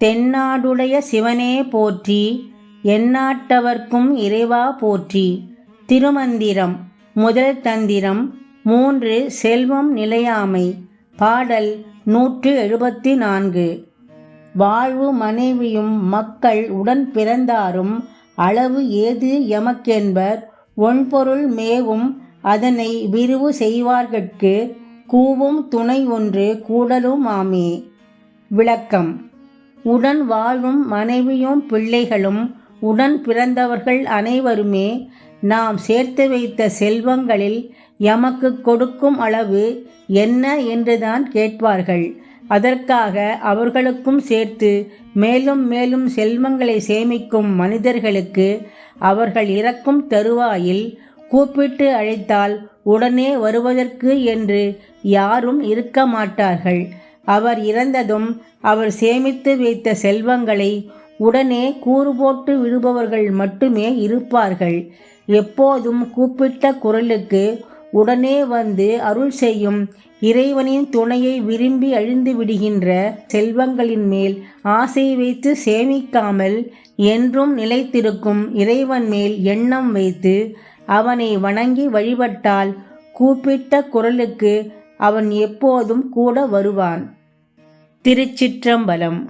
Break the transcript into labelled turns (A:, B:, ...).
A: தென்னாடுடைய சிவனே போற்றி எந்நாட்டவர்க்கும் இறைவா போற்றி. திருமந்திரம் முதல் தந்திரம் மூன்று செல்வம் நிலையாமை. பாடல் நூற்று எழுபத்தி நான்கு. வாழ்வு மனைவியும் மக்கள் உடன் பிறந்தாரும் அளவு ஏது எமக்கென்பர் ஒன்பொருள் மேவும் அதனை விரிவு செய்வார்கட்கு கூவும் துணை ஒன்று கூடலும் ஆமே விளக்கம் உடன் வாழும் மனைவியும் பிள்ளைகளும் உடன் பிறந்தவர்கள் அனைவருமே நாம் சேர்த்து வைத்த செல்வங்களில் எமக்கு கொடுக்கும் அளவு என்ன என்றுதான் கேட்பார்கள். அதற்காக அவர்களுக்கும் சேர்த்து மேலும் மேலும் செல்வங்களை சேமிக்கும் மனிதர்களுக்கு அவர்கள் இறக்கும் தருவாயில் கூப்பிட்டு அழைத்தால் உடனே வருவதற்கு என்று யாரும் இருக்க மாட்டார்கள். அவர் இறந்ததும் அவர் சேமித்து வைத்த செல்வங்களை உடனே கூறு போட்டு விடுபவர்கள் மட்டுமே இருப்பார்கள். எப்போதும் கூப்பிட்ட குரலுக்கு உடனே வந்து அருள் செய்யும் இறைவனின் துணையை விரும்பி அழிந்து விடுகின்ற செல்வங்களின் மேல் ஆசை வைத்து சேமிக்காமல் என்றும் நிலைத்திருக்கும் இறைவன் மேல் எண்ணம் வைத்து அவனை வணங்கி வழிபட்டால் கூப்பிட்ட குரலுக்கு அவன் எப்போதும் கூட வருவான். திருச்சிற்றம்பலம்.